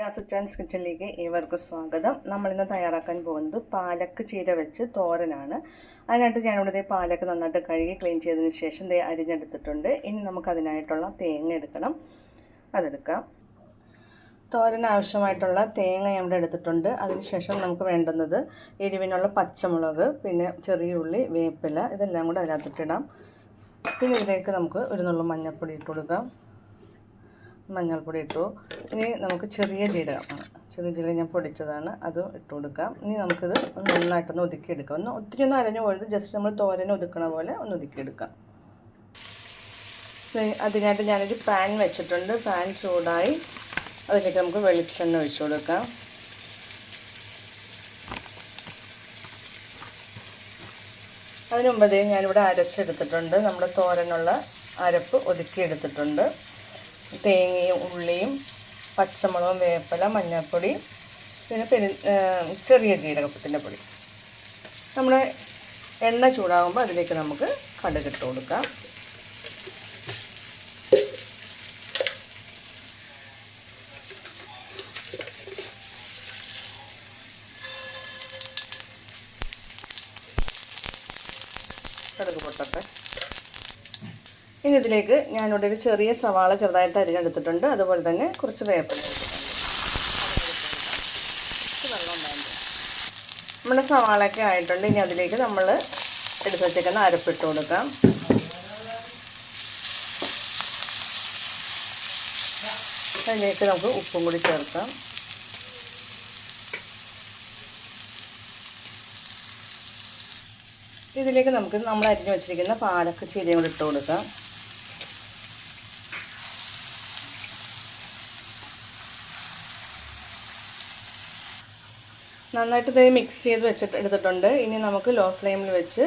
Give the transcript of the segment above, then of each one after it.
ജാസുറ്റാൻസ് കിച്ചണിലേക്ക് ഏവർക്കും സ്വാഗതം. നമ്മൾ ഇന്ന് തയ്യാറാക്കാൻ പോകുന്നത് പാലക്ക് ചീര വെച്ച് തോരനാണ്. അതിനായിട്ട് ഞാനിവിടെ പാലക്ക് നന്നായിട്ട് കഴുകി ക്ലീൻ ചെയ്തതിന് ശേഷം ദേ അരിഞ്ഞെടുത്തിട്ടുണ്ട്. ഇനി നമുക്ക് അതിനായിട്ടുള്ള തേങ്ങ എടുക്കണം. അതെടുക്കാം. തോരന് ആവശ്യമായിട്ടുള്ള തേങ്ങ ഇവിടെ എടുത്തിട്ടുണ്ട്. അതിനുശേഷം നമുക്ക് വേണ്ടുന്നത് എരിവിനുള്ള പച്ചമുളക് പിന്നെ ചെറിയ ഉള്ളി വേപ്പില ഇതെല്ലാം കൂടെ അതിനകത്തിട്ടിടാം. പിന്നെ ഇതിലേക്ക് നമുക്ക് ഒരു നുള്ള മഞ്ഞൾപ്പൊടി ഇട്ട് കൊടുക്കാം. മഞ്ഞൾപ്പൊടി ഇട്ടു ഇനി നമുക്ക് ചെറിയ ജീരകം ചെറിയ ജീരകം ഞാൻ പൊടിച്ചതാണ്. അത് ഇട്ട് കൊടുക്കാം. ഇനി നമുക്കിത് നന്നായിട്ടൊന്ന് ഒതുക്കിയെടുക്കാം. ഒന്ന് ഒത്തിരി ഒന്ന് അരഞ്ഞു പോയത് ജസ്റ്റ് നമ്മൾ തോരൻ ഒതുക്കണ പോലെ ഒന്ന് ഒതുക്കിയെടുക്കാം. അതിനായിട്ട് ഞാനൊരു പാൻ വെച്ചിട്ടുണ്ട്. പാൻ ചൂടായി അതിലേക്ക് നമുക്ക് വെളിച്ചെണ്ണ ഒഴിച്ചു കൊടുക്കാം. അതിന് മുമ്പതേ ഞാനിവിടെ അരച്ചെടുത്തിട്ടുണ്ട്. നമ്മുടെ തോരനുള്ള അരപ്പ് ഒതുക്കിയെടുത്തിട്ടുണ്ട്. തേങ്ങയും ഉള്ളിയും പച്ചമുളകും വേപ്പില മഞ്ഞൾപ്പൊടി പിന്നെ പെരു ചെറിയ ജീരകപ്പത്തിന്റെ പൊടി. നമ്മുടെ എണ്ണ ചൂടാകുമ്പോൾ അതിലേക്ക് നമുക്ക് കടുകിട്ട് കൊടുക്കാം. കടുക് പൊട്ടട്ടെ. ഇനി ഇതിലേക്ക് ഞാനിവിടെ ഒരു ചെറിയ സവാള ചെറുതായിട്ട് അരിഞ്ഞെടുത്തിട്ടുണ്ട്. അതുപോലെ തന്നെ കുറച്ച് വേപ്പില നമ്മുടെ സവാളയൊക്കെ ആയിട്ടുണ്ട്. ഇനി അതിലേക്ക് നമ്മൾ എടുത്ത് വെച്ചേക്കുന്ന അരപ്പിട്ട് കൊടുക്കാം. അതിലേക്ക് നമുക്ക് ഉപ്പും കൂടി ചേർക്കാം. ഇതിലേക്ക് നമുക്ക് നമ്മൾ അരിഞ്ഞു വെച്ചിരിക്കുന്ന പാലക്ക് ചീരയും കൂടി ഇട്ട് കൊടുക്കാം. നന്നായിട്ട് ഇത് മിക്സ് ചെയ്ത് വെച്ചിട്ട് എടുത്തിട്ടുണ്ട്. ഇനി നമുക്ക് ലോ ഫ്ലെയിമിൽ വെച്ച്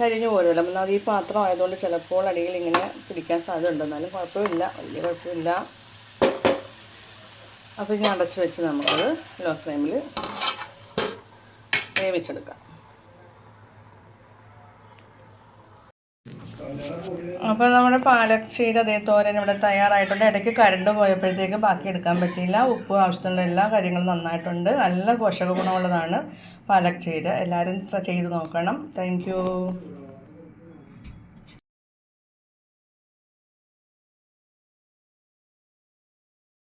കരിഞ്ഞു പോരുമല്ലോ എന്നാൽ ഈ പാത്രം ആയതുകൊണ്ട് ചിലപ്പോൾ അടിയിൽ ഇങ്ങനെ പിടിക്കാൻ സാധ്യത ഉണ്ട് എന്നാലും കുഴപ്പമില്ല. വലിയ കുഴപ്പമില്ല. അപ്പോൾ ഇനി അടച്ച് വെച്ച് നമുക്കത് ലോ ഫ്ലെയിമിൽ വേവിച്ചെടുക്കാം. അപ്പോൾ നമ്മുടെ പാലക്ഷീര അതേ തോരൻ ഇവിടെ തയ്യാറായിട്ടുണ്ട്. ഇടയ്ക്ക് കരണ്ട് പോയപ്പോഴത്തേക്ക് ബാക്കി എടുക്കാൻ പറ്റിയില്ല. ഉപ്പ് ആവശ്യത്തിനുള്ള എല്ലാ കാര്യങ്ങളും നന്നായിട്ടുണ്ട്. നല്ല പോഷക ഗുണമുള്ളതാണ് പാലക്ഷീര എല്ലാവരും ചെയ്ത് നോക്കണം. താങ്ക്